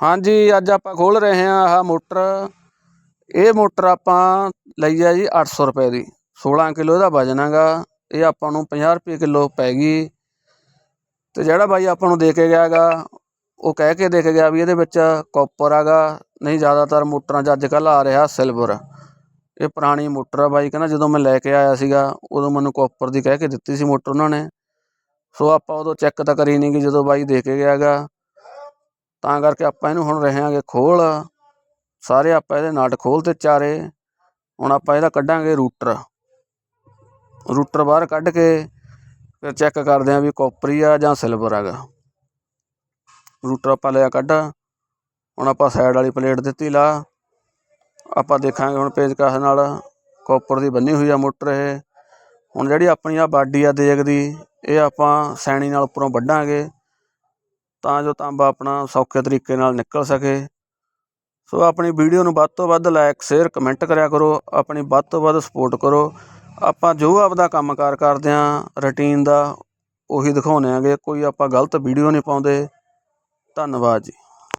ਹਾਂਜੀ, ਅੱਜ ਆਪਾਂ ਖੋਲ ਰਹੇ ਹਾਂ ਆਹ ਮੋਟਰ। ਇਹ ਮੋਟਰ ਆਪਾਂ ਲਈ ਆ ਜੀ 800 ਰੁਪਏ ਦੀ। 16 ਕਿਲੋ ਇਹਦਾ ਵਜਨ ਹੈਗਾ। ਇਹ ਆਪਾਂ ਨੂੰ 50 ਰੁਪਏ ਕਿਲੋ ਪੈ ਗਈ। ਤੇ ਜਿਹੜਾ ਬਾਈ ਆਪਾਂ ਨੂੰ ਦੇ ਕੇ ਗਿਆ ਹੈਗਾ, ਉਹ ਕਹਿ ਕੇ ਦੇ ਕੇ ਗਿਆ ਵੀ ਇਹਦੇ ਵਿੱਚ ਕਾਪਰ ਹੈਗਾ। ਨਹੀਂ, ਜ਼ਿਆਦਾਤਰ ਮੋਟਰਾਂ 'ਚ ਅੱਜ ਕੱਲ੍ਹ ਆ ਰਿਹਾ ਸਿਲਵਰ ਇਹ ਪੁਰਾਣੀ ਮੋਟਰ ਆ ਬਾਈ। ਕਹਿੰਦਾ ਜਦੋਂ ਮੈਂ ਲੈ ਕੇ ਆਇਆ ਸੀਗਾ, ਉਦੋਂ ਮੈਨੂੰ ਕਾਪਰ ਦੀ ਕਹਿ ਕੇ ਦਿੱਤੀ ਸੀ ਮੋਟਰ ਉਹਨਾਂ ਨੇ। ਸੋ ਆਪਾਂ ਉਦੋਂ ਚੈੱਕ ਤਾਂ ਕਰੀ ਨਹੀਂ ਗੀ ਜਦੋਂ ਬਾਈ ਦੇ ਕੇ ਗਿਆ ਹੈਗਾ। ਤਾਂ ਕਰਕੇ ਆਪਾਂ ਇਹਨੂੰ ਹੁਣ ਰਹੇ ਹਾਂਗੇ ਖੋਲ। ਸਾਰੇ ਆਪਾਂ ਇਹਦੇ ਨਟ ਖੋਲ ਤੇ ਚਾਰੇ। ਹੁਣ ਆਪਾਂ ਇਹਦਾ ਕੱਢਾਂਗੇ ਰੂਟਰ। ਰੂਟਰ ਬਾਹਰ ਕੱਢ ਕੇ ਫਿਰ ਚੈੱਕ ਕਰਦੇ ਆਂ ਵੀ ਕਾਪਰੀ ਆ ਜਾਂ ਸਿਲਵਰ ਹੈਗਾ। ਰੂਟਰ ਆਪਾਂ ਲਿਆ ਕੱਢ। ਹੁਣ ਆਪਾਂ ਸਾਈਡ ਵਾਲੀ ਪਲੇਟ ਦਿੱਤੀ ਲਾ। ਆਪਾਂ ਦੇਖਾਂਗੇ ਹੁਣ ਪੇਜ ਕਾਸ ਨਾਲ ਕਾਪਰ ਦੀ ਬੰਨੀ ਹੋਈ ਆ ਮੋਟਰ ਇਹ। ਹੁਣ ਜਿਹੜੀ ਆਪਣੀ ਆ ਬਾਡੀ ਆ ਦੇਗ ਦੀ, ਇਹ ਆਪਾਂ ਸੈਣੀ ਨਾਲ ਉੱਪਰੋਂ ਵੱਢਾਂਗੇ। ਤਾਂ ਜੋ ਤਾਂਬਾ ਆਪਣਾ ਸੌਖੇ ਤਰੀਕੇ ਨਾਲ ਨਿਕਲ ਸਕੇ। ਸੋ ਆਪਣੀ ਵੀਡੀਓ ਨੂੰ ਵੱਧ ਤੋਂ ਵੱਧ ਲਾਈਕ ਸ਼ੇਅਰ ਕਮੈਂਟ ਕਰਿਆ ਕਰੋ। ਆਪਣੀ ਵੱਧ ਤੋਂ ਵੱਧ ਸਪੋਰਟ ਕਰੋ। ਆਪਾਂ ਜੋ ਆਪਦਾ ਕੰਮਕਾਰ ਕਰਦੇ ਆਂ ਰੁਟੀਨ ਦਾ, ਉਹੀ ਦਿਖਾਉਂਦੇ ਆਂਗੇ। ਕੋਈ ਆਪਾਂ ਗਲਤ ਵੀਡੀਓ ਨਹੀਂ ਪਾਉਂਦੇ। ਧੰਨਵਾਦ ਜੀ।